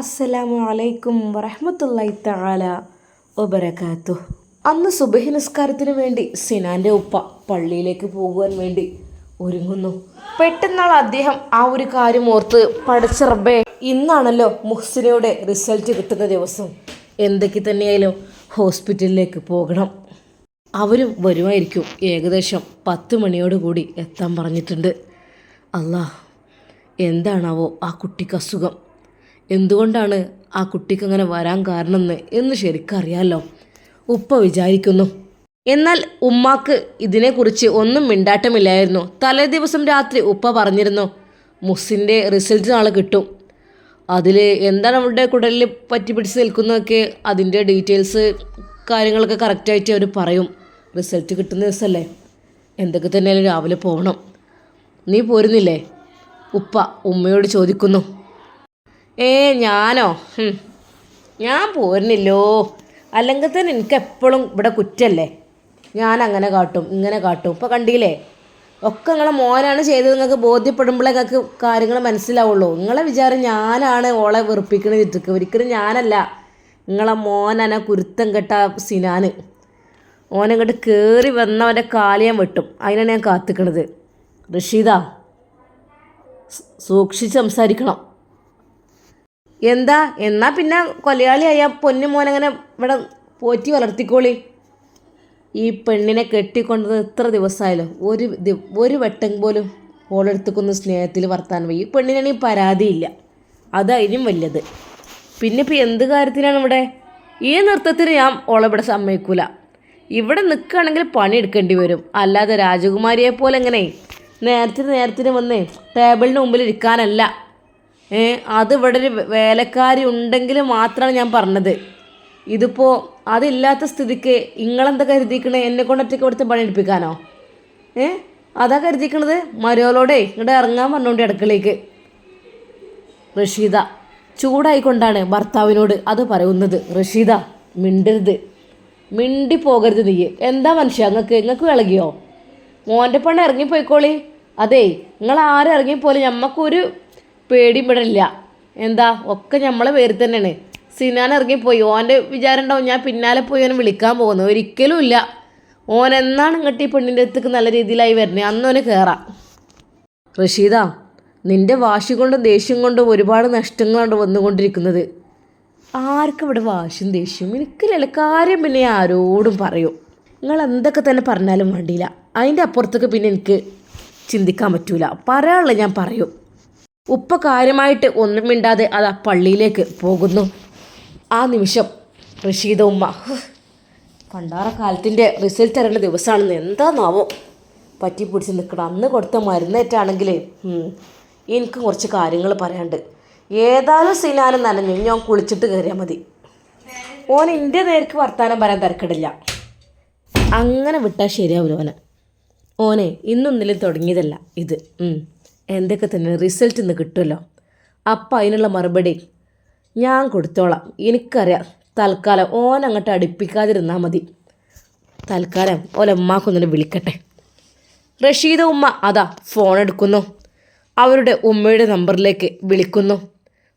അസ്സലാമു അലൈക്കും വറഹമത്തല്ലായി തആല ഒബരക്കാത്തു അന്ന് സുബഹി നിസ്കാരത്തിന് വേണ്ടി സിനാന്റെ ഉപ്പ പള്ളിയിലേക്ക് പോകുവാൻ വേണ്ടി ഒരുങ്ങുന്നു. പെട്ടെന്നാൾ അദ്ദേഹം ആ ഒരു കാര്യം ഓർത്ത് പഠിച്ചറബേ ഇന്നാണല്ലോ മുഹ്സിനയുടെ റിസൾട്ട് കിട്ടുന്ന ദിവസം. എന്തൊക്കെ തന്നെയായാലും ഹോസ്പിറ്റലിലേക്ക് പോകണം. അവരും വരുമായിരിക്കും. ഏകദേശം പത്ത് മണിയോടുകൂടി എത്താൻ പറഞ്ഞിട്ടുണ്ട്. അല്ലാ എന്താണാവോ ആ കുട്ടിക്ക് അസുഖം? എന്തുകൊണ്ടാണ് ആ കുട്ടിക്ക് അങ്ങനെ വരാൻ കാരണമെന്ന് എന്ന് ശരിക്കറിയാലോ ഉപ്പ വിചാരിക്കുന്നു. എന്നാൽ ഉമ്മാക്ക് ഇതിനെക്കുറിച്ച് ഒന്നും മിണ്ടാട്ടമില്ലായിരുന്നു. തലേ ദിവസം രാത്രി ഉപ്പ പറഞ്ഞിരുന്നു മുസ്സിന്റെ റിസൾട്ട് നാളെ കിട്ടും. അതിൽ എന്താണ് അവളുടെ കുടലിൽ പറ്റി പിടിച്ച് നിൽക്കുന്നതൊക്കെ അതിന്റെ ഡീറ്റെയിൽസ് കാര്യങ്ങളൊക്കെ കറക്റ്റായിട്ട് അവർ പറയും. റിസൾട്ട് കിട്ടുന്ന ദിവസമല്ലേ എന്തൊക്കെ തന്നെയാലും രാവിലെ പോകണം. നീ പോരുന്നില്ലേ? ഉപ്പ ഉമ്മയോട് ചോദിക്കുന്നു ഏ ഞാനോ? ഞാൻ പോരുന്നില്ലോ. അല്ലെങ്കിൽ തന്നെ എനിക്ക് എപ്പോഴും ഇവിടെ കുറ്റല്ലേ? ഞാൻ അങ്ങനെ കാട്ടും ഇങ്ങനെ കാട്ടും. ഇപ്പം കണ്ടില്ലേ? ഒക്കെ നിങ്ങളെ മോനാണ് ചെയ്തത്. നിങ്ങൾക്ക് ബോധ്യപ്പെടുമ്പോഴേ നിങ്ങൾക്ക് കാര്യങ്ങൾ മനസ്സിലാവുള്ളൂ. നിങ്ങളെ വിചാരം ഞാനാണ് ഓളെ വെറുപ്പിക്കണത് ഇട്ടിക്ക് ഒരിക്കലും ഞാനല്ല. നിങ്ങളെ മോനാണ് കുരുത്തം കെട്ട സിനാന്. ഓനങ്ങോട്ട് കയറി വന്നവന്റെ കാലിയാൻ വെട്ടും. അതിനാണ് ഞാൻ കാത്തിക്കണത്. റഷീദ സൂക്ഷിച്ച് സംസാരിക്കണം. എന്താ? എന്നാൽ പിന്നെ കൊലയാളി കൊലയാളിയായ പൊന്നു മോനങ്ങനെ ഇവിടെ പോറ്റി വളർത്തിക്കോളി. ഈ പെണ്ണിനെ കെട്ടിക്കൊണ്ടത് എത്ര ദിവസമായാലും ഒരു ഒരു വെട്ടം പോലും ഓളെടുത്തേക്കൊന്ന് സ്നേഹത്തിൽ വർത്താൻ പോയി ഈ പെണ്ണിനാണ് ഈ പരാതിയില്ല. അതായിരിക്കും വലിയത്. പിന്നെ ഇപ്പം എന്ത് കാര്യത്തിനാണ് ഇവിടെ? ഈ നൃത്തത്തിന് ഞാൻ ഓളെവിടെ സമ്മതിക്കൂല. ഇവിടെ നിൽക്കുകയാണെങ്കിൽ പണി എടുക്കേണ്ടി വരും. അല്ലാതെ രാജകുമാരിയെ പോലെ എങ്ങനെ നേരത്തിന് നേരത്തിന് വന്ന് ടേബിളിന് മുമ്പിൽ ഇരിക്കാനല്ല. അത് ഇവിടെ ഒരു വേലക്കാരി ഉണ്ടെങ്കിൽ മാത്രമാണ് ഞാൻ പറഞ്ഞത്. ഇതിപ്പോൾ അതില്ലാത്ത സ്ഥിതിക്ക് നിങ്ങളെന്താ കരുതിക്കണേ? എന്നെ കൊണ്ടൊറ്റയ്ക്ക് ഇവിടുത്തെ പണിയെടുപ്പിക്കാനോ ഏ അതാ കരുതിക്കണത്. മരോലോടെ ഇങ്ങോട്ട് ഇറങ്ങാൻ പറഞ്ഞോണ്ട് അടുക്കളയ്ക്ക് റഷീദ ചൂടായിക്കൊണ്ടാണ് ഭർത്താവിനോട് അത് പറയുന്നത്. റഷീദ മിണ്ടരുത്. മിണ്ടി പോകരുത് നീ. എന്താ മനുഷ്യ നിങ്ങൾക്ക് നിങ്ങൾക്ക് വിളകിയോ മോന്റെ പണി ഇറങ്ങിപ്പോയിക്കോളി. അതേ നിങ്ങൾ ആരും ഇറങ്ങിപ്പോലെ ഞമ്മക്കൊരു പേടിയും ഇല്ല എന്താ ഒക്കെ നമ്മളെ പേര് തന്നെയാണ്. സിനാൻ ഇറങ്ങിപ്പോയി. ഓന്റെ വിചാരം ഉണ്ടാവും ഞാൻ പിന്നാലെ പോയി ഓനെ വിളിക്കാൻ പോകുന്നു. ഒരിക്കലും ഇല്ല. ഓൻ എന്നാണ് ഇങ്ങോട്ട് ഈ പെണ്ണിന്റെ അടുത്തേക്ക് നല്ല രീതിയിലായി വരുന്നത് അന്നോന് കയറാം റഷീദ നിന്റെ വാശി കൊണ്ടും ദേഷ്യം കൊണ്ടും ഒരുപാട് നഷ്ടങ്ങളാണ് വന്നുകൊണ്ടിരിക്കുന്നത്. ആർക്കും ഇവിടെ വാശിയും ദേഷ്യവും എനിക്കില്ല. കാര്യം പിന്നെ ആരോടും പറയും. നിങ്ങൾ എന്തൊക്കെ തന്നെ പറഞ്ഞാലും വേണ്ടിയില്ല. അതിന്റെ അപ്പുറത്തൊക്കെ പിന്നെ എനിക്ക് ചിന്തിക്കാൻ പറ്റൂല. പറയാനുള്ള ഞാൻ പറയും. ഉപ്പ കാര്യമായിട്ട് ഒന്നും മിണ്ടാതെ അത് പള്ളിയിലേക്ക് പോകുന്നു. ആ നിമിഷം റഷീദ ഉമ്മ പണ്ടാറ കാലത്തിന്റെ റിസൾട്ട് തരേണ്ട ദിവസമാണെന്ന് എന്താന്നാവോ പറ്റി പിടിച്ച് നിൽക്കണം. അന്ന് കൊടുത്ത മരുന്നേറ്റാണെങ്കിൽ എനിക്ക് കുറച്ച് കാര്യങ്ങൾ പറയാണ്ട് ഏതാനും സിനാനും നനഞ്ഞു ഞാൻ കുളിച്ചിട്ട് കയറിയാൽ മതി. ഓൻ എന്റെ നേർക്ക് വർത്താനം പറയാൻ തിരക്കിടില്ല. അങ്ങനെ വിട്ടാൽ ശരിയാവില്ല ഓനെ. ഓനെ ഇന്നൊന്നിലും തുടങ്ങിയതല്ല ഇത്. എന്തൊക്കെ തന്നെ റിസൾട്ട് ഇന്ന് കിട്ടുമല്ലോ. അപ്പം അതിനുള്ള മറുപടി ഞാൻ കൊടുത്തോളാം. എനിക്കറിയാം തൽക്കാലം ഓൻ അങ്ങോട്ട് അടുപ്പിക്കാതിരുന്നാൽ മതി. തൽക്കാലം ഓലമ്മാക്കൊന്നിനെ വിളിക്കട്ടെ. റഷീദ ഉമ്മ അതാ ഫോൺ എടുക്കുന്നു. അവരുടെ ഉമ്മയുടെ നമ്പറിലേക്ക് വിളിക്കുന്നു.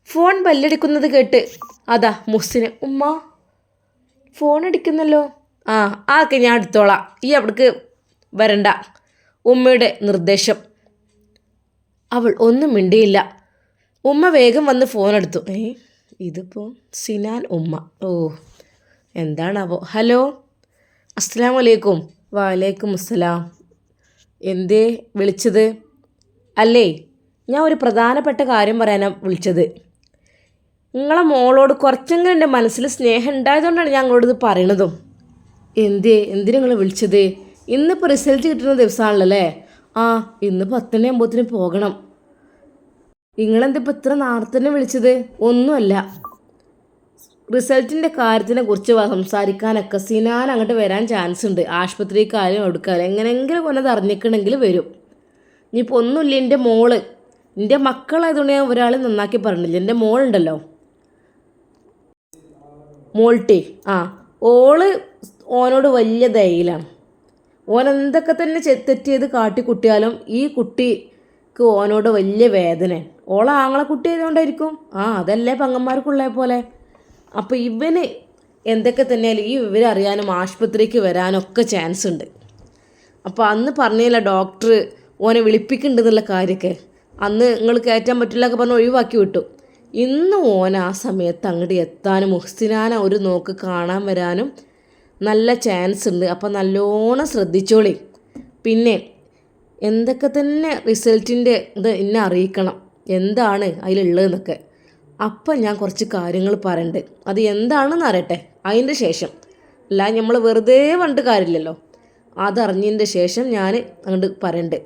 ഫോൺ ബല്ലടിക്കുന്നത് കേട്ട് അതാ മുസ്സിന് ഉമ്മ ഫോൺ അടിക്കുന്നല്ലോ. ആ ആക്കെ ഞാൻ എടുത്തോളാം. ഈ അവിടേക്ക് വരണ്ട. ഉമ്മയുടെ നിർദ്ദേശം. അവൾ ഒന്നും മിണ്ടിയില്ല. ഉമ്മ വേഗം വന്ന് ഫോൺ എടുത്തു. ഏ ഇതിപ്പോൾ സിനാൻ ഉമ്മ. ഓ എന്താണാവോ? ഹലോ? അസ്സലാമു വലൈക്കും വാലേക്കും അസ്സലാം എന്തേ വിളിച്ചത്? അല്ലേ ഞാൻ ഒരു പ്രധാനപ്പെട്ട കാര്യം പറയാനാണ് വിളിച്ചത്. നിങ്ങളെ മോളോട് കുറച്ചെങ്കിലും എന്റെ മനസ്സിൽ സ്നേഹം ഉണ്ടായതുകൊണ്ടാണ് ഞാൻ അങ്ങോട്ട് ഇത് പറയണതും. എന്തേ എന്തിനു നിങ്ങൾ വിളിച്ചത്? ഇന്നിപ്പോൾ റിസൾട്ട് കിട്ടുന്ന ദിവസമാണല്ലോ അല്ലേ? ആ ഇന്ന് പത്തണി അമ്പത്തിന് പോകണം. നിങ്ങളെന്താ ഇപ്പം ഇത്ര നാർത്തന്നെ വിളിച്ചത്? ഒന്നുമല്ല. റിസൾട്ടിന്റെ കാര്യത്തിനെ കുറിച്ച് സംസാരിക്കാനൊക്കെ സിനാൻ അങ്ങോട്ട് വരാൻ ചാൻസ് ഉണ്ട്. ആശുപത്രി കാര്യം എടുക്കാനും എങ്ങനെയെങ്കിലും കൊണ്ടത് അറിഞ്ഞിക്കണമെങ്കിൽ വരും. ഇനിയിപ്പോൾ ഒന്നുമില്ല. എന്റെ മോൾ എന്റെ മക്കളായതുകൊണ്ട് ഞാൻ ഒരാൾ നന്നാക്കി പറഞ്ഞില്ല. എന്റെ മോളുണ്ടല്ലോ. മോൾട്ടി ആ. ഓൾ ഓനോട് വലിയ ദയയിലാണ്. ഓൻ എന്തൊക്കെ തന്നെ തെറ്റ് ചെയ്ത് കാട്ടിക്കുട്ടിയാലും ഈ കുട്ടിക്ക് ഓനോട് വലിയ വേദനയാണ്. ഓളെ ആങ്ങളെ കുട്ടി ആയതുകൊണ്ടായിരിക്കും. ആ അതല്ലേ പങ്ങന്മാർക്കുള്ള പോലെ. അപ്പോൾ ഇവന് എന്തൊക്കെ തന്നെയാലും ഈ വിവരം അറിയാനും ആശുപത്രിക്ക് വരാനൊക്കെ ചാൻസ് ഉണ്ട്. അപ്പോൾ അന്ന് പറഞ്ഞില്ല ഡോക്ടർ ഓനെ വിളിപ്പിക്കുന്നുണ്ടെന്നുള്ള കാര്യമൊക്കെ? അന്ന് നിങ്ങൾ കയറ്റാൻ പറ്റില്ല ഒക്കെ പറഞ്ഞ് ഒഴിവാക്കി വിട്ടു. ഇന്ന് ഓൻ ആ സമയത്ത് അങ്ങോട്ട് എത്താനും മുഹ്സിനാന ഒരു നോക്ക് കാണാൻ വരാനും നല്ല ചാൻസ് ഉണ്ട്. അപ്പോൾ നല്ലോണം ശ്രദ്ധിച്ചോളി. പിന്നെ എന്തൊക്കെ തന്നെ റിസൾട്ടിന്റെ ഇത് എന്നെ അറിയിക്കണം. എന്താണ് അതിലുള്ളതെന്നൊക്കെ. അപ്പം ഞാൻ കുറച്ച് കാര്യങ്ങൾ പറയണ്ട്. അത് എന്താണെന്ന് അറിയട്ടെ. അതിന്റെ ശേഷം. അല്ല നമ്മൾ വെറുതെ പറഞ്ഞിട്ട് കാര്യമില്ലല്ലോ. അതറിഞ്ഞതിന്റെ ശേഷം ഞാൻ അങ്ങോട്ട് പറയണ്ട്.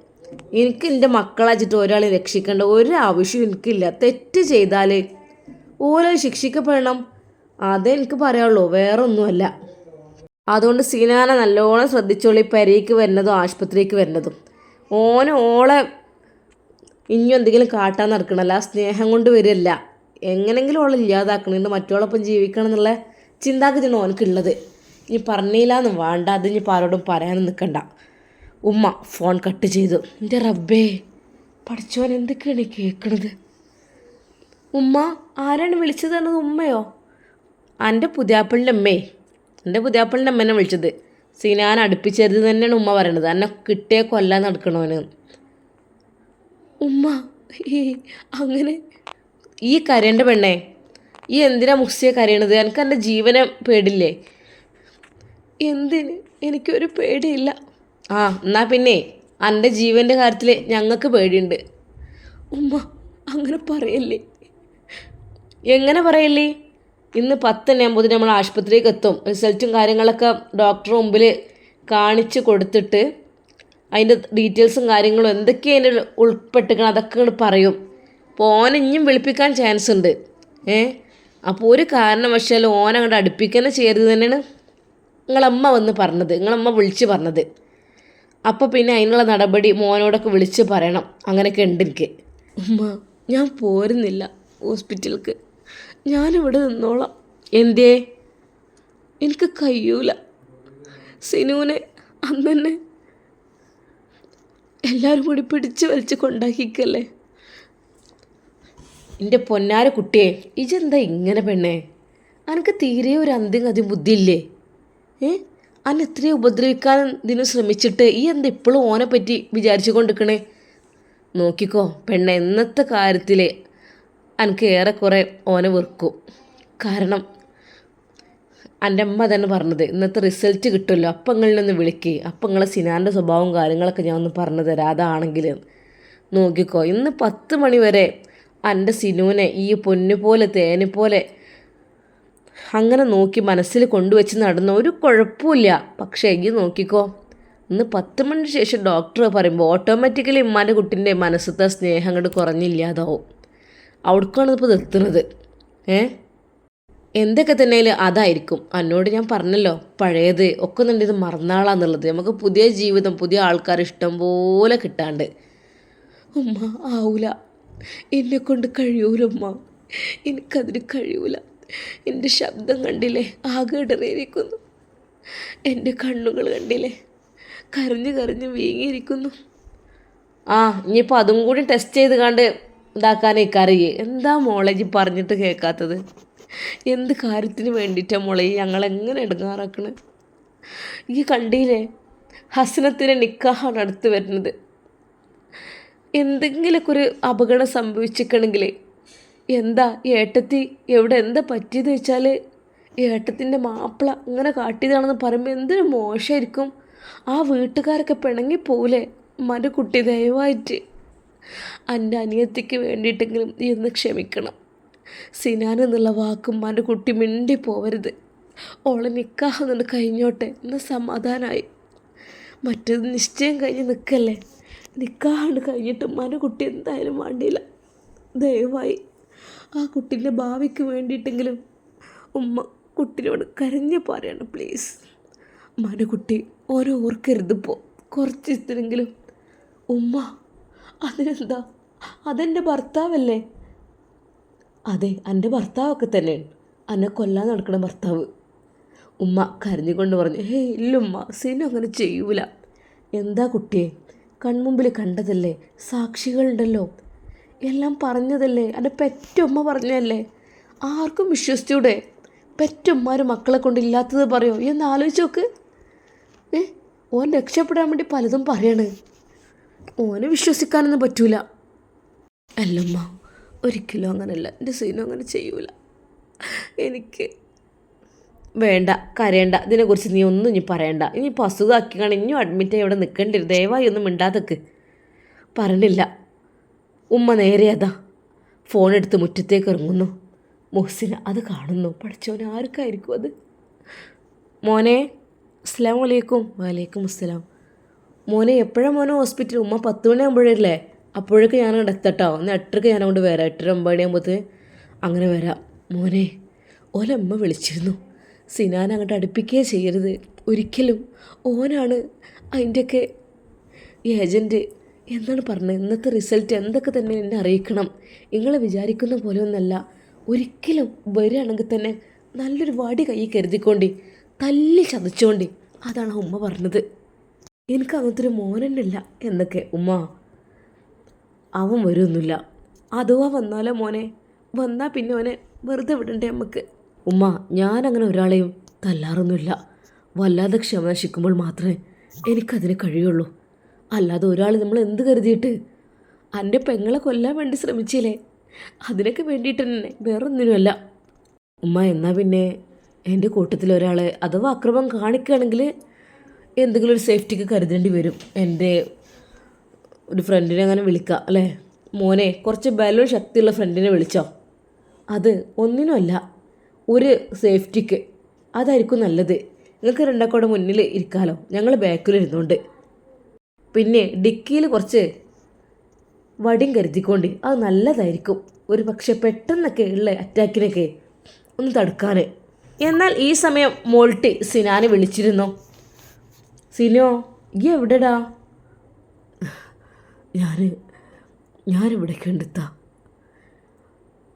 എനിക്ക് എന്റെ മക്കളാച്ചിട്ട് ഒരാളെ രക്ഷിക്കേണ്ട ഒരു ആവശ്യവും എനിക്കില്ല. തെറ്റ് ചെയ്താൽ ഓരോ ശിക്ഷിക്കപ്പെടണം. അതേ എനിക്ക് പറയാനുള്ളൂ. വേറൊന്നുമല്ല. അതുകൊണ്ട് സീനാന നല്ലോണം ശ്രദ്ധിച്ചോളി. പെരയ്ക്ക് വരുന്നതും ആശുപത്രിക്ക് വരുന്നതും. ഓന് ഓളെ ഇനിയും എന്തെങ്കിലും കാട്ടാൻ നടക്കണല്ല ആ സ്നേഹം കൊണ്ട് വരില്ല എങ്ങനെങ്കിലും അവളെ ഇല്ലാതാക്കണുണ്ട് മറ്റോളൊപ്പം ജീവിക്കണം എന്നുള്ള ചിന്താഗതിയാണ് ഓനക്കുള്ളത്. ഇനി പറഞ്ഞില്ലാന്ന് വേണ്ട അത് ഇനി ആരോടും പറയാനും നിൽക്കണ്ട ഉമ്മ ഫോൺ കട്ട് ചെയ്തു. എന്റെ റബ്ബേ പഠിച്ചോൻ എന്തൊക്കെയാണ് കേൾക്കണത് ഉമ്മ ആരാണ് വിളിച്ചത് എന്നത് ഉമ്മയോ? എന്റെ പുതിയാപ്പിളിന്റെ അമ്മേ എന്റെ പുതിയാപ്പിളിന്റെ അമ്മേനെ വിളിച്ചത്. സീനാൻ അടുപ്പിച്ചരുത് തന്നെയാണ് ഉമ്മ പറയണത്. എന്നെ കിട്ടിയ കൊല്ലാൻ നടക്കണോന് ഉമ്മ അങ്ങനെ. ഈ കരയേണ്ട പെണ്ണേ ഈ എന്തിനാ മുസ്സിയെ കരയണത്? എനിക്ക് എന്റെ ജീവനെ പേടില്ലേ? എന്തിന്? എനിക്കൊരു പേടിയില്ല. ആ എന്നാ പിന്നെ എന്റെ ജീവന്റെ കാര്യത്തിൽ ഞങ്ങൾക്ക് പേടിയുണ്ട്. ഉമ്മ അങ്ങനെ പറയല്ലേ? എങ്ങനെ പറയല്ലേ? ഇന്ന് പത്തന്നെയാകുമ്പോൾ നമ്മൾ ആശുപത്രിയിലേക്ക് എത്തും. റിസൾട്ടും കാര്യങ്ങളൊക്കെ ഡോക്ടർ മുമ്പിൽ കാണിച്ച് കൊടുത്തിട്ട് അതിന്റെ ഡീറ്റെയിൽസും കാര്യങ്ങളും എന്തൊക്കെ അതിന്റെ ഉൾപ്പെട്ടിക്കണം അതൊക്കെ ഇങ്ങട് പറയും. അപ്പോൾ ഓൻ ഇനിയും വിളിപ്പിക്കാൻ ചാൻസ് ഉണ്ട്. ഏ? അപ്പോൾ ഒരു കാരണവശാലും ഓൻ അങ്ങോട്ട് അടുപ്പിക്കുന്ന ചെയ്യരുത് തന്നെയാണ് നിങ്ങളമ്മ വന്ന് പറഞ്ഞത്. നിങ്ങളമ്മ വിളിച്ച് പറഞ്ഞത്. അപ്പോൾ പിന്നെ അതിനുള്ള നടപടി മോനോടൊക്കെ വിളിച്ച് പറയണം. അങ്ങനെയൊക്കെ ഉണ്ട് എനിക്ക്. ഉമ്മ ഞാൻ പോരുന്നില്ല ഹോസ്പിറ്റലിലേക്ക് ഞാനിവിടെ നിന്നോളാം. എന്തേ എനിക്ക് കഴിയൂല. സിനുവിനെ അന്ന് എല്ലാവരും കൂടി പിടിച്ച് വലിച്ച് കൊണ്ടാക്കിക്കല്ലേ? എന്റെ പൊന്നാര കുട്ടിയെ ഇജെന്താ ഇങ്ങനെ പെണ്ണേ? അനക്ക് തീരെ ഒരു അന്തിയും അതി ബുദ്ധിയില്ലേ? ഏ? അന്നെ ഇത്രയും ഉപദ്രവിക്കാൻ ഇതിന് ശ്രമിച്ചിട്ട് ഈ എന്താ ഇപ്പോഴും ഓനെ പറ്റി വിചാരിച്ചു കൊണ്ടിരിക്കണേ? നോക്കിക്കോ പെണ്ണെ ഇന്നത്തെ കാര്യത്തിൽ എനിക്ക് ഏറെക്കുറെ ഓനെ വെറുക്കും. കാരണം എന്റെ അമ്മ തന്നെ പറഞ്ഞത് ഇന്നത്തെ റിസൾട്ട് കിട്ടുമല്ലോ അപ്പം നിങ്ങളിലൊന്ന് വിളിക്ക്. അപ്പം നിങ്ങളെ സിനാന്റെ സ്വഭാവവും കാര്യങ്ങളൊക്കെ ഞാൻ ഒന്ന് പറഞ്ഞു തരാം അതാണെങ്കിൽ നോക്കിക്കോ ഇന്ന് പത്ത് മണി വരെ എന്റെ സിനുവിനെ ഈ പൊന്നു പോലെ തേനെ പോലെ അങ്ങനെ നോക്കി മനസ്സിൽ കൊണ്ടുവച്ച് നടന്ന ഒരു കുഴപ്പമില്ല പക്ഷേ എങ്കിൽ നോക്കിക്കോ ഇന്ന് പത്ത് മണിക്ക് ശേഷം ഡോക്ടർ പറയുമ്പോൾ ഓട്ടോമാറ്റിക്കലി ഇമ്മാന്റെ കുട്ടീന്റെ മനസ്സത്തെ സ്നേഹം അങ്ങോട്ട് കുറഞ്ഞില്ലാതാവും. അവിടേക്കാണ് ഇപ്പോൾ എത്തുന്നത്. ഏ? എന്തൊക്കെ തന്നെയാലും അതായിരിക്കും. എന്നോട് ഞാൻ പറഞ്ഞല്ലോ പഴയത് ഒക്കെ നിന്റെ ഇത് മറന്നാളാന്നുള്ളത്. നമുക്ക് പുതിയ ജീവിതം പുതിയ ആൾക്കാർ ഇഷ്ടം പോലെ കിട്ടാണ്ട്. ഉമ്മ ആവൂല. എന്നെ കൊണ്ട് കഴിയൂലമ്മ എനിക്കതിന് കഴിയൂല. എന്റെ ശബ്ദം കണ്ടില്ലേ? ആകെ ഇടറിയിരിക്കുന്നു. എന്റെ കണ്ണുകൾ കണ്ടില്ലേ? കരഞ്ഞ് കരഞ്ഞ് വീങ്ങിയിരിക്കുന്നു. ആ ഇനിയിപ്പോൾ അതും കൂടി ടെസ്റ്റ് ചെയ്ത് കണ്ട് ഇതാക്കാനേക്കറിയേ എന്താ മോളേജ് പറഞ്ഞിട്ട് കേൾക്കാത്തത്? എന്ത് കാര്യത്തിന് വേണ്ടിയിട്ടാണ് മോളെ ഞങ്ങളെങ്ങനെ എടുങ്ങാറാക്കണേ ഈ കണ്ടില്ലേ? ഹസനത്തിന് നിക്കാഹാണ് അടുത്ത് വരുന്നത്. എന്തെങ്കിലുമൊക്കെ ഒരു അപകടം സംഭവിച്ചിരിക്കണമെങ്കിൽ എന്താ ഏട്ടത്തി എവിടെ എന്താ പറ്റിയെന്ന് വെച്ചാൽ ഏട്ടത്തിന്റെ മാപ്പിള ഇങ്ങനെ കാട്ടിയതാണെന്ന് പറയുമ്പോൾ എന്തൊരു മോശമായിരിക്കും ആ വീട്ടുകാരൊക്കെ പിണങ്ങി പോവില്ലേ ഉമ്മാന്റെ കുട്ടി ദയവായിട്ട്. എന്റെ അനിയത്തിക്ക് വേണ്ടിയിട്ടെങ്കിലും ഇന്ന് ക്ഷമിക്കണം. സിനാൻ എന്നുള്ള വാക്കും മാന്റെ കുട്ടി മിണ്ടി പോവരുത് ഓളെ നിക്കാഹെന്നുണ്ട് കഴിഞ്ഞോട്ടെ എന്ന് സമാധാനമായി മറ്റേത് നിശ്ചയം കഴിഞ്ഞ് നിൽക്കല്ലേ നിൽക്കാണ്ട് കഴിഞ്ഞിട്ട് ഉമ്മാന്റെ കുട്ടി എന്തായാലും വേണ്ടിയില്ല. ദയവായി. ആ കുട്ടീന്റെ ഭാവിക്ക് വേണ്ടിയിട്ടെങ്കിലും ഉമ്മ കുട്ടിനോട് കരഞ്ഞ് പറയണം പ്ലീസ് ഉമ്മാന്റെ കുട്ടി ഓരോ ഓർക്കരുതിപ്പോൾ കുറച്ച് ഇത്തിനെങ്കിലും ഉമ്മ അതിനെന്താ? അതെന്റെ ഭർത്താവല്ലേ? അതെ എന്റെ ഭർത്താവൊക്കെ തന്നെയാണ്. എന്നെ കൊല്ലാൻ നടക്കണ ഭർത്താവ്. ഉമ്മ കരഞ്ഞുകൊണ്ട് പറഞ്ഞു ഹേ ഇല്ലുമ്മ സീനു അങ്ങനെ ചെയ്യൂല. എന്താ കുട്ടിയെ? കൺമുമ്പിൽ കണ്ടതല്ലേ? സാക്ഷികളുണ്ടല്ലോ. എല്ലാം പറഞ്ഞതല്ലേ? എന്റെ പെറ്റുമ്മ പറഞ്ഞതല്ലേ? ആർക്കും വിശ്വസിച്ചൂടെ? പെറ്റുമ്മാർ മക്കളെ കൊണ്ടില്ലാത്തത് പറയോ? എന്ന് ആലോചിച്ച് നോക്ക്. ഏ ഓൻ രക്ഷപ്പെടാൻ വേണ്ടി പലതും പറയണ്. ഓനെ വിശ്വസിക്കാനൊന്നും പറ്റൂല. അല്ലമ്മ ഒരിക്കലും അങ്ങനെയല്ല എന്റെ സീനും അങ്ങനെ ചെയ്യൂല. എനിക്ക് വേണ്ട കരയണ്ട. ഇതിനെക്കുറിച്ച് നീ ഒന്നും ഇനി പറയണ്ട. ഇനി ഇപ്പോൾ അസുഖമാക്കിയാണ് ഇനിയും അഡ്മിറ്റ് ഇവിടെ നിൽക്കേണ്ടി വരും ദയവായി ഒന്നും മിണ്ടാതക്ക്. പറഞ്ഞില്ല. ഉമ്മ നേരെ അതാ ഫോൺ എടുത്ത് മുറ്റത്തേക്ക് ഇറങ്ങുന്നു. മുഹസിന് അത് കാണുന്നു. പഠിച്ചവന് ആർക്കായിരിക്കും അത്? മോനെ അസ്സാം വലൈക്കും വലൈക്കും അസ്സലാം. മോനെ എപ്പോഴാണ് മോനെ ഹോസ്പിറ്റൽ ഉമ്മ പത്ത് മണിയാകുമ്പോഴല്ലേ അപ്പോഴേക്ക് ഞാൻ അവിടെ എത്തട്ടോ. ഒന്ന് എട്ടരക്ക് ഞാൻ അങ്ങോട്ട് വരാം. എട്ടര ഒമ്പത് മണിയാകുമ്പോഴത്തെ അങ്ങനെ വരാം. മോനെ ഓലമ്മ വിളിച്ചിരുന്നു. സിനാൻ അങ്ങോട്ട് അടുപ്പിക്കുകയേ ചെയ്യരുത്. ഒരിക്കലും ഓനാണ് അതിന്റെയൊക്കെ ഏജന്റ് എന്താണ് പറഞ്ഞത് ഇന്നത്തെ റിസൾട്ട് എന്തൊക്കെ തന്നെ എന്നെ അറിയിക്കണം. നിങ്ങൾ വിചാരിക്കുന്ന പോലെ ഒന്നല്ല. ഒരിക്കലും വരികയാണെങ്കിൽ തന്നെ നല്ലൊരു വടി കൈ കരുതിക്കൊണ്ടി തല്ലി ചതച്ചോണ്ടി. അതാണ് ഉമ്മ പറഞ്ഞത്. എനിക്ക് അങ്ങനത്തെ ഒരു മോനെന്നില്ല എന്നൊക്കെ. ഉമ്മ അവൻ വരുമൊന്നുമില്ല അഥവാ വന്നാലോ മോനെ? വന്നാൽ പിന്നെ അവനെ വെറുതെ വിടണ്ടേ നമുക്ക് ഉമ്മ ഞാനങ്ങനെ ഒരാളെയും തല്ലാറൊന്നുമില്ല. വല്ലാതെ ക്ഷമ നശിക്കുമ്പോൾ മാത്രമേ എനിക്കതിന് കഴിയുള്ളൂ. അല്ലാതെ ഒരാൾ നമ്മൾ എന്ത് കരുതിയിട്ട്? എന്റെ പെങ്ങളെ കൊല്ലാൻ വേണ്ടി ശ്രമിച്ചില്ലേ അതിനൊക്കെ വേണ്ടിയിട്ട് തന്നെ വേറൊന്നിനുമല്ല. ഉമ്മ എന്നാൽ പിന്നെ എന്റെ കൂട്ടത്തിൽ ഒരാളെ അഥവാ അക്രമം കാണിക്കുകയാണെങ്കിൽ എന്തെങ്കിലും ഒരു സേഫ്റ്റിക്ക് കരുതേണ്ടി വരും. എന്റെ ഒരു ഫ്രണ്ടിനെ അങ്ങനെ വിളിക്കാം അല്ലേ? മോനെ കുറച്ച് ബലവും ശക്തിയുള്ള ഫ്രണ്ടിനെ വിളിച്ചോ. അത് ഒന്നിനുമല്ല ഒരു സേഫ്റ്റിക്ക് അതായിരിക്കും നല്ലത്. നിങ്ങൾക്ക് രണ്ടാക്കോടെ മുന്നിൽ ഇരിക്കാമല്ലോ ഞങ്ങൾ ബാക്കിൽ ഇരുന്നുകൊണ്ട് പിന്നെ ഡിക്കിയിൽ കുറച്ച് വടിയും കരുതിക്കൊണ്ട്. അത് നല്ലതായിരിക്കും. ഒരു പക്ഷെ പെട്ടെന്നൊക്കെ ഉള്ള അറ്റാക്കിനൊക്കെ ഒന്ന് തടുക്കാൻ എന്നാൽ ഈ സമയം മോൾട്ടി സിനാനെ വിളിച്ചിരുന്നു? സിനോ ഈ എവിടെടാ? ഞാൻ ഞാനിവിടെ ഉണ്ടെത്താ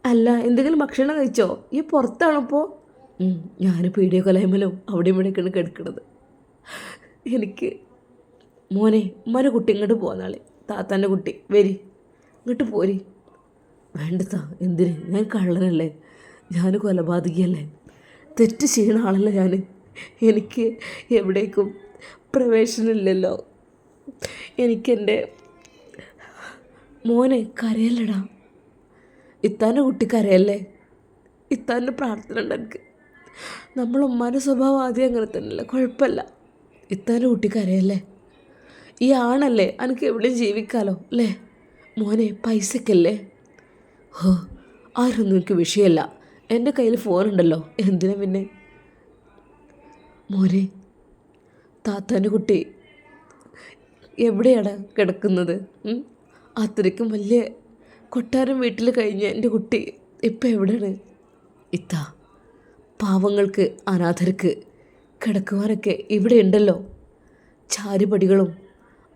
അല്ല എന്തെങ്കിലും ഭക്ഷണം കഴിച്ചോ? ഈ പുറത്താണിപ്പോൾ ഞാൻ പീഡിയോ അവിടെ ഇവിടെയൊക്കെയാണ് കിടക്കുന്നത് എനിക്ക് മോനെ ഉമ്മാരെ കുട്ടി ഇങ്ങോട്ട് പോന്നാളെ താത്താന്റെ കുട്ടി വരി. ഇങ്ങോട്ട് പോരി. വേണ്ടത്താ എന്തിന്? ഞാൻ കള്ളനല്ലേ? ഞാൻ കൊലപാതകിയല്ലേ? തെറ്റ് ചെയ്യണ ആളല്ല ഞാൻ എനിക്ക് എവിടേക്കും പ്രവേശനമില്ലല്ലോ. എനിക്കെന്റെ മോനെ കരയല്ലടാ. ഇത്താന്റെ കുട്ടി കരയല്ലേ? ഇത്താന്റെ പ്രാർത്ഥന ഉണ്ട് എനിക്ക്. നമ്മൾ ഉമ്മാന്റെ സ്വഭാവം ആദ്യം അങ്ങനെ തന്നെയല്ല? കുഴപ്പമില്ല. ഇത്താന്റെ കുട്ടി കരയല്ലേ? ഈ ആണല്ലേ? എനിക്ക് എവിടെയും ജീവിക്കാലോ അല്ലേ? മോനെ പൈസക്കല്ലേ? ഹോ ആരൊന്നും എനിക്ക് വിഷയമല്ല. എന്റെ കയ്യിൽ ഫോണുണ്ടല്ലോ എന്തിനാ പിന്നെ? മോനെ താത്താന്റെ കുട്ടി എവിടെയാണ് കിടക്കുന്നത്? അത്രയ്ക്കും വലിയ കൊട്ടാരം വീട്ടിൽ കഴിഞ്ഞ എന്റെ കുട്ടി ഇപ്പം എവിടെയാണ്? ഇത്താ പാവങ്ങൾക്ക് അനാഥർക്ക് കിടക്കുവാനൊക്കെ ഇവിടെ ഉണ്ടല്ലോ. ചാരുപടികളും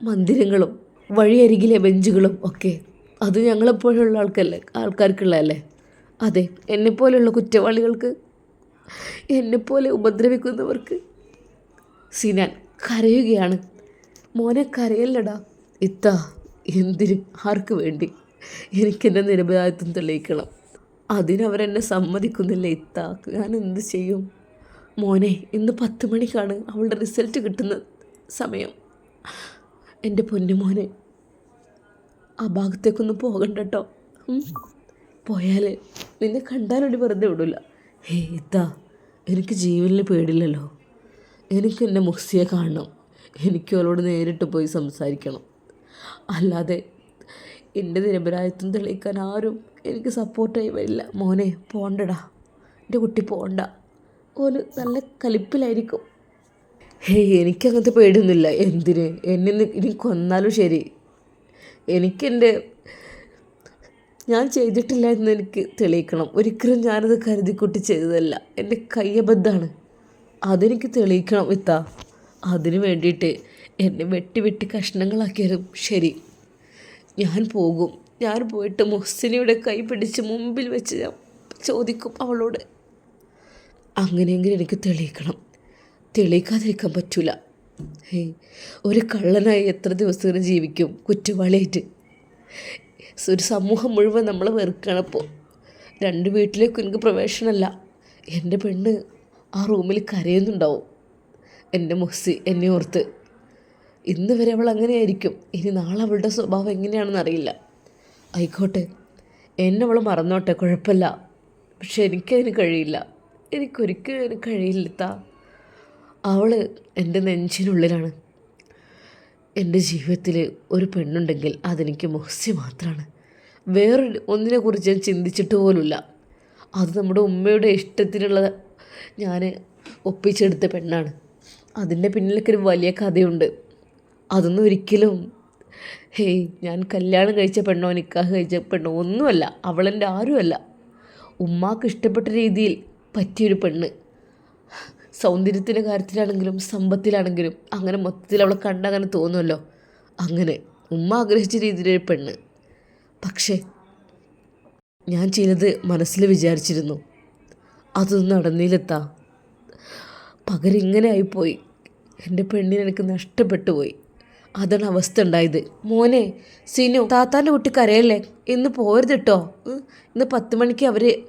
മന്ദിരങ്ങളും വഴിയരികിലെ ബെഞ്ചുകളും ഒക്കെ. അത് ഞങ്ങളെപ്പോലുള്ള ആൾക്കല്ലേ ആൾക്കാർക്കുള്ളതല്ലേ? അതെ എന്നെപ്പോലെയുള്ള കുറ്റവാളികൾക്ക് എന്നെപ്പോലെ ഉപദ്രവിക്കുന്നവർക്ക്. സിനാൻ കരയുകയാണ്. മോനെ കരയല്ലടാ. ഇത്ത എന്തിനും? ആർക്ക് വേണ്ടി? എനിക്കെന്റെ നിരപരാധിത്വം തെളിയിക്കണം. അതിനവരെന്നെ സമ്മതിക്കുന്നില്ല. ഇത്ത ഞാൻ എന്ത് ചെയ്യും? മോനെ ഇന്ന് പത്ത് മണിക്കാണ് അവളുടെ റിസൾട്ട് കിട്ടുന്ന സമയം. എന്റെ പൊന്നു മോനെ ആ ഭാഗത്തേക്കൊന്നും പോകണ്ട കേട്ടോ. പോയാൽ നിന്നെ കണ്ടാലൊരു വെറുതെ വിടില്ല ഹേ ഇത്താ എനിക്ക് ജീവനിൽ പേടില്ലല്ലോ. എനിക്ക് എന്റെ മുക്സിയെ കാണണം. എനിക്ക് അവളോട് നേരിട്ട് പോയി സംസാരിക്കണം. അല്ലാതെ എന്റെ നിരപരാധിത്വം തെളിയിക്കാൻ ആരും എനിക്ക് സപ്പോർട്ടായി വരില്ല. മോനെ പോണ്ടടാ. എന്റെ കുട്ടി പോണ്ട. ഓന് നല്ല കലിപ്പിലായിരിക്കും. ഹേയ് എനിക്കങ്ങനത്തെ പേടിയൊന്നുമില്ല. എന്തിന്? എന്നെ ഇനി കൊന്നാലും ശരി. എനിക്കെന്റെ ഞാൻ ചെയ്തിട്ടില്ല എന്ന് എനിക്ക് തെളിയിക്കണം. ഒരിക്കലും ഞാനത് കരുതിക്കുട്ടി ചെയ്തതല്ല. എന്റെ കയ്യബദ്ധാണ് അതെനിക്ക് തെളിയിക്കണം ഇത്ത അതിന് വേണ്ടിയിട്ട് എന്നെ വെട്ടി വെട്ടി കഷ്ണങ്ങളാക്കിയാലും ശരി. ഞാൻ പോകും. ഞാൻ പോയിട്ട് മുഹ്സിനിയുടെ കൈ പിടിച്ച് മുമ്പിൽ വെച്ച് ഞാൻ ചോദിക്കും അവളോട്. അങ്ങനെയെങ്കിലും എനിക്ക് തെളിയിക്കണം. തെളിയിക്കാതിരിക്കാൻ പറ്റൂല. ഹേ ഒരു കള്ളനായി എത്ര ദിവസം ഇങ്ങനെ ജീവിക്കും കുറ്റവാളിയായിട്ട്? ഒരു സമൂഹം മുഴുവൻ നമ്മൾ വെറുക്കണപ്പോൾ രണ്ട് വീട്ടിലേക്കും എനിക്ക് പ്രവേശനമല്ല. എന്റെ പെണ്ണ് ആ റൂമിൽ കരയുന്നുണ്ടാവും. എന്റെ മുസ്സി എന്നെ ഓർത്ത്. ഇന്ന് വരെ അവൾ അങ്ങനെയായിരിക്കും. ഇനി നാളെ അവളുടെ സ്വഭാവം എങ്ങനെയാണെന്ന് അറിയില്ല. ആയിക്കോട്ടെ. എന്നെ അവൾ മറന്നോട്ടെ കുഴപ്പമില്ല. പക്ഷെ എനിക്കതിന് കഴിയില്ല. എനിക്കൊരിക്കലും അതിന് കഴിയില്ല അവൾ എന്റെ നെഞ്ചിനുള്ളിലാണ്. എന്റെ ജീവിതത്തിൽ ഒരു പെണ്ണുണ്ടെങ്കിൽ അതെനിക്ക് മോസ്യ മാത്രമാണ് വേറെ ഒന്നിനെക്കുറിച്ച് ഞാൻ ചിന്തിച്ചിട്ട് പോലുമില്ല. അത് നമ്മുടെ ഉമ്മയുടെ ഇഷ്ടത്തിനുള്ള ഞാൻ ഒപ്പിച്ചെടുത്ത പെണ്ണാണ്. അതിന്റെ പിന്നിലൊക്കെ ഒരു വലിയ കഥയുണ്ട്. അതൊന്നും ഒരിക്കലും ഹേയ് ഞാൻ കല്യാണം കഴിച്ച പെണ്ണോ നിക്കാഹ് കഴിച്ച പെണ്ണോ ഒന്നുമല്ല അവളെന്റെ ആരുമല്ല. ഉമ്മാക്ക് ഇഷ്ടപ്പെട്ട രീതിയിൽ പറ്റിയൊരു പെണ്ണ്. സൗന്ദര്യത്തിന്റെ കാര്യത്തിലാണെങ്കിലും സമ്പത്തിലാണെങ്കിലും അങ്ങനെ മൊത്തത്തിൽ അവളെ കണ്ടങ്ങനെ തോന്നുമല്ലോ. അങ്ങനെ ഉമ്മ ആഗ്രഹിച്ച രീതിയിലൊരു പെണ്ണ്. പക്ഷേ ഞാൻ ചെയ്തത് മനസ്സിൽ വിചാരിച്ചിരുന്നു. അതൊന്നും നടന്നില്ലെത്താ. പകരം ഇങ്ങനെ ആയിപ്പോയി. എന്റെ പെണ്ണിനെനിക്ക് നഷ്ടപ്പെട്ടു പോയി. അതാണ് അവസ്ഥ ഉണ്ടായത്. മോനെ സിനു താത്താന്റെ കുട്ടി കരയല്ലേ? ഇന്ന് പോരുത് കേട്ടോ. ഇന്ന് പത്ത് മണിക്ക് അവർ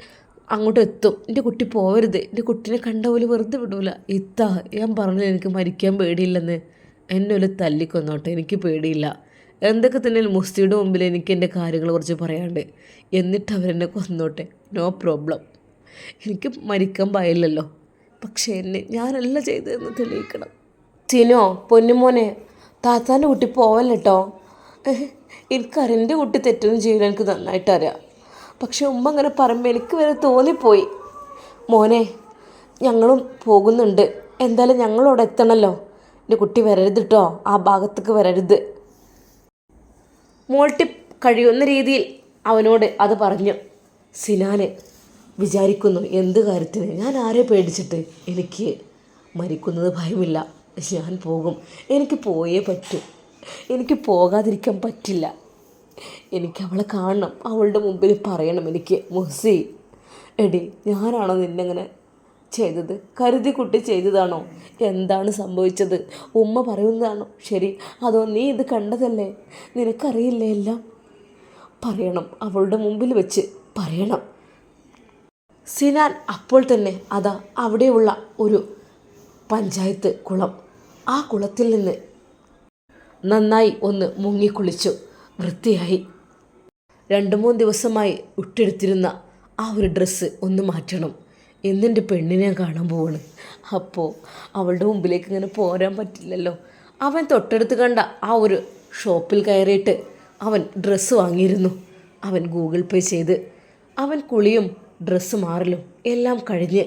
അങ്ങോട്ട് എത്തും. എന്റെ കുട്ടി പോവരുത് എന്റെ കുട്ടീനെ കണ്ട പോലെ വെറുതെ വിടൂല. ഇത്താ ഞാൻ പറഞ്ഞു എനിക്ക് മരിക്കാൻ പേടിയില്ലെന്ന്? എന്നെ ഒരു തല്ലിക്കൊന്നോട്ടെ എനിക്ക് പേടിയില്ല. എന്തൊക്കെ തന്നെ മുസ്തിയുടെ മുമ്പിൽ എനിക്ക് എന്റെ കാര്യങ്ങളെ കുറിച്ച് പറയാണ്ട്. എന്നിട്ട് അവരെന്നെ കൊന്നോട്ടെ. No problem. എനിക്ക് മരിക്കാൻ ഭയമില്ലല്ലോ. പക്ഷേ എന്നെ ഞാനല്ല ചെയ്തതെന്ന് തെളിയിക്കണം. സിനോ പൊന്നുമോനെ താത്താന്റെ കുട്ടി പോവല്ലോ എനിക്കറിയാം എന്റെ കുട്ടി തെറ്റൊന്നും ചെയ്യില്ല എനിക്ക് നന്നായിട്ട് അറിയാം പക്ഷെ ഉമ്മ അങ്ങനെ പറയുമ്പോൾ എനിക്ക് വരെ തോന്നിപ്പോയി. മോനെ ഞങ്ങളും പോകുന്നുണ്ട്. എന്തായാലും ഞങ്ങളവിടെ എത്തണമല്ലോ എന്റെ കുട്ടി വരരുത് കേട്ടോ ആ ഭാഗത്തേക്ക് വരരുത്. മോൾട്ടി കഴിയുന്ന രീതിയിൽ അവനോട് അത് പറഞ്ഞു. സിനാന് വിചാരിക്കുന്നു എന്ത് കാര്യത്തിന്? ഞാൻ ആരെ പേടിച്ചിട്ട് എനിക്ക് മരിക്കുന്നത് ഭയമില്ല. ഞാൻ പോകും. എനിക്ക് പോയേ പറ്റൂ. എനിക്ക് പോകാതിരിക്കാൻ പറ്റില്ല. എനിക്ക് അവളെ കാണണം. അവളുടെ മുമ്പിൽ പറയണം എനിക്ക് മുസി എടി ഞാനാണോ നിന്നെങ്ങനെ ചെയ്തത്? കരുതി കുട്ടി ചെയ്തതാണോ? എന്താണ് സംഭവിച്ചത്? ഉമ്മ പറയുന്നതാണോ? ശരി അതോ നീ ഇത് കണ്ടതല്ലേ? നിനക്കറിയില്ലേ എല്ലാം? പറയണം. അവളുടെ മുമ്പിൽ വെച്ച് പറയണം. സിനാൻ അപ്പോൾ തന്നെ അതാ അവിടെയുള്ള ഒരു പഞ്ചായത്ത് കുളം. ആ കുളത്തിൽ നിന്ന് നന്നായി ഒന്ന് മുങ്ങിക്കുളിച്ചു വൃത്തിയായി. രണ്ട് മൂന്ന് ദിവസമായി ഇട്ടെടുത്തിരുന്ന ആ ഒരു ഡ്രസ്സ് ഒന്ന് മാറ്റണം. എന്നെന്റെ പെണ്ണിനെ കാണാൻ പോവാണ്. അപ്പോൾ അവളുടെ മുമ്പിലേക്ക് ഇങ്ങനെ പോരാൻ പറ്റില്ലല്ലോ. അവൻ തൊട്ടടുത്ത് കണ്ട ആ ഒരു ഷോപ്പിൽ കയറിയിട്ട് അവൻ ഡ്രസ്സ് വാങ്ങിയിരുന്നു. അവൻ ഗൂഗിൾ പേ ചെയ്ത്. അവൻ കുളിയും ഡ്രസ്സ് മാറലും എല്ലാം കഴിഞ്ഞ്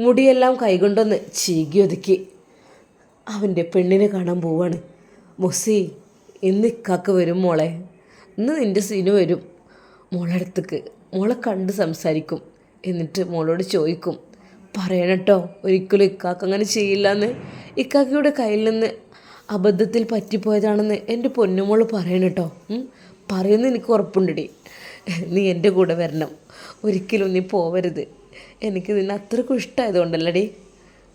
മുടിയെല്ലാം കൈകൊണ്ടൊന്ന് ചീകി ഒതുക്കി. അവന്റെ പെണ്ണിനെ കാണാൻ പോവാണ്. മൊസി ഇന്ന് ഇക്കാക്ക് വരും മോളെ. ഇന്ന് നിന്റെ സീന് വരും. മോളടുത്തേക്ക് മോളെ കണ്ട് സംസാരിക്കും. എന്നിട്ട് മോളോട് ചോദിക്കും. പറയണട്ടോ ഒരിക്കലും ഇക്കാക്ക് അങ്ങനെ ചെയ്യില്ല എന്ന് ഇക്കാക്കയുടെ കയ്യിൽ നിന്ന് അബദ്ധത്തിൽ പറ്റിപ്പോയതാണെന്ന് എന്റെ പൊന്നുമോൾ പറയണട്ടോ. പറയുന്ന എനിക്ക് ഉറപ്പുണ്ടടി. നീ എന്റെ കൂടെ വരണം. ഒരിക്കലും നീ പോവരുത്. എനിക്ക് നിന്നെ അത്രക്കും ഇഷ്ടമായതുകൊണ്ടല്ലടി.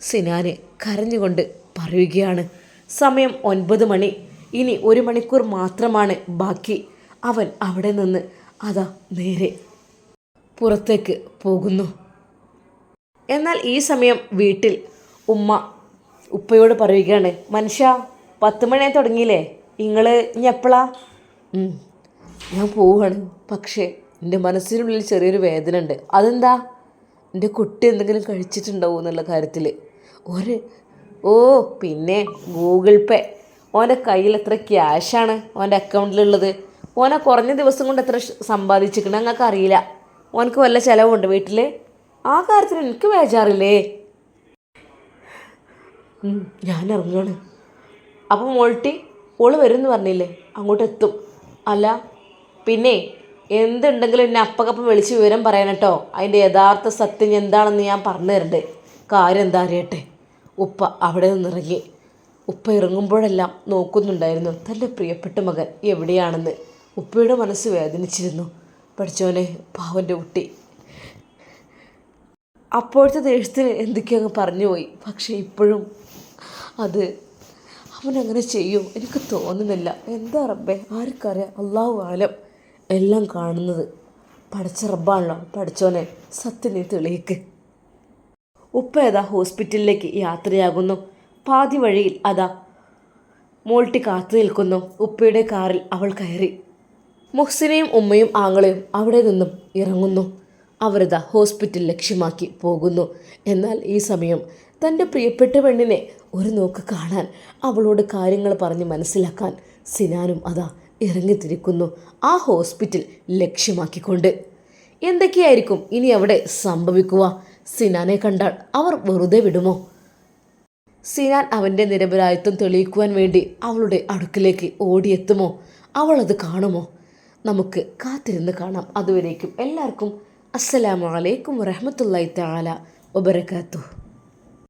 സിനാനെ കരഞ്ഞുകൊണ്ട് പറയുകയാണ്. സമയം ഒൻപത് മണി. ഇനി ഒരു മണിക്കൂർ മാത്രമാണ് ബാക്കി. അവൻ അവിടെ നിന്ന് അതാ നേരെ പുറത്തേക്ക് പോകുന്നു. എന്നാൽ ഈ സമയം വീട്ടിൽ ഉമ്മ ഉപ്പയോട് പറയുകയാണ് മനുഷ്യ പത്ത് മണിയായി തുടങ്ങിയില്ലേ? നിങ്ങൾ ഇനി എപ്പോഴാ ഞാൻ പോവുകയാണ്. പക്ഷേ എന്റെ മനസ്സിനുള്ളിൽ ചെറിയൊരു വേദന ഉണ്ട് അതെന്താ? എന്റെ കുട്ടി എന്തെങ്കിലും കഴിച്ചിട്ടുണ്ടാവും എന്നുള്ള കാര്യത്തിൽ ഒരു ഓ പിന്നെ ഗൂഗിൾ പേ. ഓന്റെ കയ്യിൽ എത്ര ക്യാഷാണ് ഓന്റെ അക്കൗണ്ടിലുള്ളത്? ഓനെ കുറഞ്ഞ ദിവസം കൊണ്ട് എത്ര സമ്പാദിച്ചിരിക്കണം ഞങ്ങൾക്ക് അറിയില്ല. ഓനക്ക് വല്ല ചിലവുണ്ട് വീട്ടിൽ ആ കാര്യത്തിൽ എനിക്ക് വേജാറില്ലേ ഞാൻ ഇറങ്ങുകയാണ് അപ്പോൾ മോൾട്ടി ഓൾ വരും എന്ന് പറഞ്ഞില്ലേ? അങ്ങോട്ട് എത്തും. അല്ല പിന്നെ എന്തുണ്ടെങ്കിലും എന്നെ അപ്പക്കപ്പം വിളിച്ച് വിവരം പറയാൻ കേട്ടോ. അതിന്റെ യഥാർത്ഥ സത്യം എന്താണെന്ന് ഞാൻ പറഞ്ഞു തരണ്ടേ. കാര്യം എന്താ അറിയട്ടെ? ഉപ്പ അവിടെ നിന്നിറങ്ങി. ഉപ്പ ഇറങ്ങുമ്പോഴെല്ലാം നോക്കുന്നുണ്ടായിരുന്നു തന്റെ പ്രിയപ്പെട്ട മകൻ എവിടെയാണെന്ന്? ഉപ്പയുടെ മനസ്സ് വേദനിച്ചിരുന്നു. പഠിച്ചവനെ പാവന്റെ കുട്ടി. അപ്പോഴത്തെ ദേഷ്യത്തിന് എന്തൊക്കെയോ അങ്ങ് പറഞ്ഞുപോയി പക്ഷേ ഇപ്പോഴും അത് അവനങ്ങനെ ചെയ്യും എനിക്ക് തോന്നുന്നില്ല. എന്താ റബ്ബേ ആർക്കറിയാം അള്ളാഹു ആലം. എല്ലാം കാണുന്നത്. പഠിച്ച റബ്ബാണല്ലോ പഠിച്ചോനെ സത്യം നീ തെളിയിക്ക്. ഉപ്പ അതാ ഹോസ്പിറ്റലിലേക്ക് യാത്രയാകുന്നു. പാതി വഴിയിൽ അതാ. മോൾട്ടി കാത്തു നിൽക്കുന്നു. ഉപ്പയുടെ കാറിൽ അവൾ കയറി. മുഹ്സിനെയും ഉമ്മയും ആങ്ങളെയും അവിടെ നിന്നും ഇറങ്ങുന്നു. അവരത ഹോസ്പിറ്റൽ ലക്ഷ്യമാക്കി പോകുന്നു. എന്നാൽ ഈ സമയം തന്റെ പ്രിയപ്പെട്ട പെണ്ണിനെ ഒരു നോക്ക് കാണാൻ അവളോട് കാര്യങ്ങൾ പറഞ്ഞ് മനസ്സിലാക്കാൻ സിനാനും അതാ ഇറങ്ങിത്തിരിക്കുന്നു. ആ ഹോസ്പിറ്റൽ ലക്ഷ്യമാക്കിക്കൊണ്ട്. എന്തൊക്കെയായിരിക്കും ഇനി അവിടെ സംഭവിക്കുക? സിനാനെ കണ്ടാൽ അവർ വെറുതെ വിടുമോ? സിനാൻ അവന്റെ നിരപരായത്വം തെളിയിക്കുവാൻ വേണ്ടി അവളുടെ അടുക്കിലേക്ക് ഓടിയെത്തുമോ? അവൾ അത് കാണുമോ? നമുക്ക് കാത്തിരുന്ന് കാണാം. അതുവരേക്കും എല്ലാവർക്കും അസ്സലാമലൈക്കും വറഹമത്തല്ലായി താല വബറകാതുഹു.